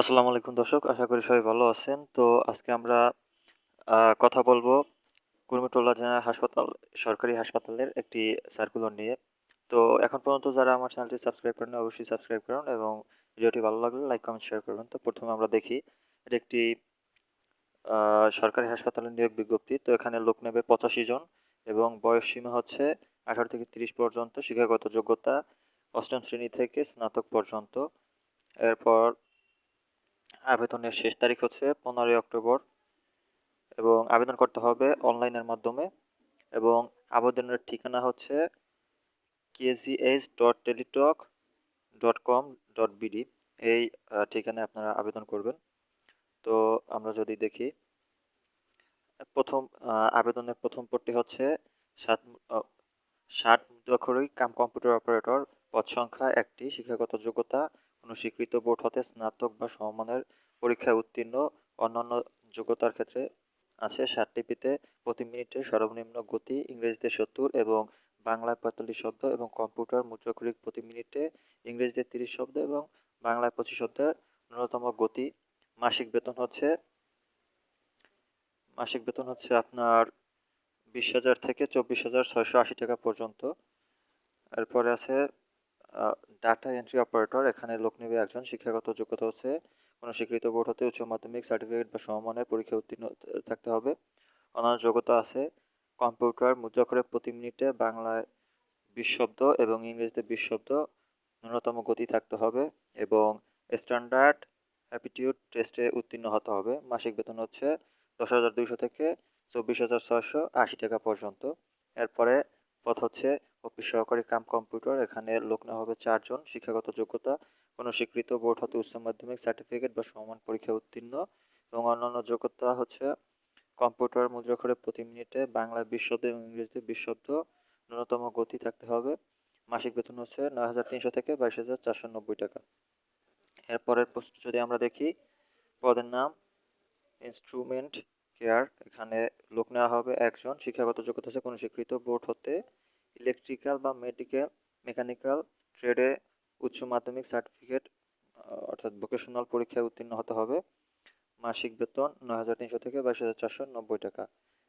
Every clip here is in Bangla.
আসসালামু আলাইকুম দর্শক, আশা করি সবাই ভালো আছেন। তো আজকে আমরা কথা বলব কুর্মিটোলা জেনারেল হাসপাতাল, সরকারি হাসপাতালের একটি সার্কুলার নিয়ে। তো এখন পর্যন্ত যারা আমার চ্যানেলটি সাবস্ক্রাইব করেন অবশ্যই সাবস্ক্রাইব করুন এবং ভিডিওটি ভালো লাগলে লাইক কমেন্ট শেয়ার করবেন। তো প্রথমে আমরা দেখি, এটা একটি সরকারি হাসপাতালের নিয়োগ বিজ্ঞপ্তি। তো এখানে লোক নেবে পঁচাশি জন এবং বয়স সীমা হচ্ছে আঠারো থেকে তিরিশ পর্যন্ত, শিক্ষাগত যোগ্যতা অষ্টম শ্রেণি থেকে স্নাতক পর্যন্ত। এরপর আবেদনের শেষ তারিখ হচ্ছে পনেরোই অক্টোবর এবং আবেদন করতে হবে অনলাইনের মাধ্যমে এবং আবেদনের ঠিকানা হচ্ছে KGH dot Teletalk dot com dot BD এই ঠিকানায় আপনারা আবেদন করবেন। তো আমরা যদি দেখি, প্রথম আবেদনের প্রথম পদটি হচ্ছে সাত ষাট মুদ্রাক্ষরিক কাম কম্পিউটার অপারেটর, পদ সংখ্যা একটি, শিক্ষাগত যোগ্যতা কোনো স্বীকৃত বোর্ড হতে স্নাতক বা সমমানের পরীক্ষায় উত্তীর্ণ অন্যান্য যোগ্যতার ক্ষেত্রে আছে ষাটটিপিতে প্রতি মিনিটে সর্বনিম্ন গতি, ইংরেজিতে সত্তর এবং বাংলায় পঁয়তাল্লিশ শব্দ এবং কম্পিউটার মুদ্রাক্ষরিক প্রতি মিনিটে ইংরেজিতে তিরিশ শব্দ এবং বাংলায় পঁচিশ শব্দের ন্যূনতম গতি। মাসিক বেতন হচ্ছে, মাসিক বেতন হচ্ছে আপনার বিশ হাজার থেকে চব্বিশ হাজার ছয়শো আশি টাকা পর্যন্ত। এরপরে আছে ডাটা এন্ট্রি অপারেটর এখানে লোক নেবে একজন, শিক্ষাগত যোগ্যতা হচ্ছে কোনো স্বীকৃত বোর্ড হতে উচ্চ মাধ্যমিক সার্টিফিকেট বা সমমানের পরীক্ষায় উত্তীর্ণ থাকতে হবে। অন্যান্য যোগ্যতা আছে কম্পিউটার মুদ্রাক্ষরে প্রতি মিনিটে বাংলায় বিশ শব্দ এবং ইংরেজিতে বিশ শব্দ ন্যূনতম গতি থাকতে হবে এবং স্ট্যান্ডার্ড অ্যাপিটিউড টেস্টে উত্তীর্ণ হতে হবে। মাসিক বেতন হচ্ছে দশ হাজার দুইশো থেকে চব্বিশ হাজার ছয়শো আশি টাকা পর্যন্ত। এরপরে পথ হচ্ছে অফিস সহকারী কাম কম্পিউটার, এখানে লোক নেওয়া হবে চারজন, শিক্ষাগত যোগ্যতা, কোনো স্বীকৃত বোর্ড হতে উচ্চ মাধ্যমিক সার্টিফিকেট বা সমান পরীক্ষায় উত্তীর্ণ, এবং অন্যান্য যোগ্যতা হচ্ছে কম্পিউটার মুদ্রাক্ষরে প্রতি মিনিটে বাংলা বিশ শব্দ এবং ইংরেজিতে বিশ ন্যূনতম গতি থাকতে হবে। মাসিক বেতন হচ্ছে নয় হাজার তিনশো থেকে বাইশ হাজার চারশো নব্বই টাকা। এরপরের পোস্ট যদি আমরা দেখি, পদের নাম ইনস্ট্রুমেন্ট কেয়ার এখানে লোক নেওয়া হবে একজন, শিক্ষাগত যোগ্যতা হচ্ছে কোনো স্বীকৃত বোর্ড হতে ইলেকট্রিক্যাল বা মেডিকেল মেকানিক্যাল ট্রেডে উচ্চ মাধ্যমিক সার্টিফিকেট অর্থাৎ ভোকেশনাল পরীক্ষায় উত্তীর্ণ হতে হবে। মাসিক বেতন নয় হাজার তিনশো থেকে বাইশ হাজার চারশো নব্বই টাকা।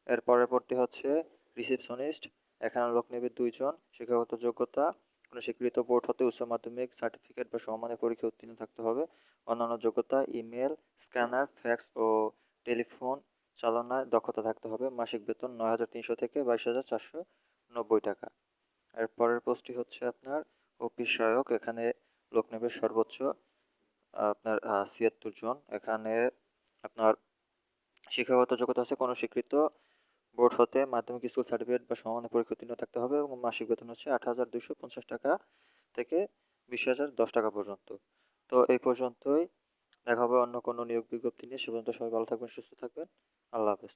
এর পরের পরটি হচ্ছে রিসেপশনিস্ট এখানে লোক নেবে দুইজন, শিক্ষাগত যোগ্যতা কোনো স্বীকৃত বোর্ড হতে উচ্চ মাধ্যমিক সার্টিফিকেট বা সমমানের পরীক্ষায় উত্তীর্ণ থাকতে হবে। অন্যান্য যোগ্যতা ইমেল স্ক্যানার ফ্যাক্স ও টেলিফোন চালনায় দক্ষতা থাকতে হবে। মাসিক বেতন নয় হাজার তিনশো থেকে বাইশ হাজার চারশো নব্বই টাকা। এর পরের পোস্টটি হচ্ছে আপনার অফিস সহায়ক, এখানে লোক নেবে সর্বোচ্চ আপনার ছিয়াত্তর জন। এখানে আপনার শিক্ষাগত যোগ্যতা আছে, কোনো স্বীকৃত বোর্ড হতে মাধ্যমিক স্কুল সার্টিফিকেট বা সমানের পরীক্ষা উত্তীর্ণ থাকতে হবে এবং মাসিক বেতন হচ্ছে আট হাজার দুশো পঞ্চাশ টাকা থেকে বিশ হাজার দশ টাকা পর্যন্ত। তো এই পর্যন্তই। দেখা হবে অন্য কোনো নিয়োগ বিজ্ঞপ্তি নিয়ে। সে পর্যন্ত সবাই ভালো থাকবেন, সুস্থ থাকবেন। আল্লাহ হাফেজ।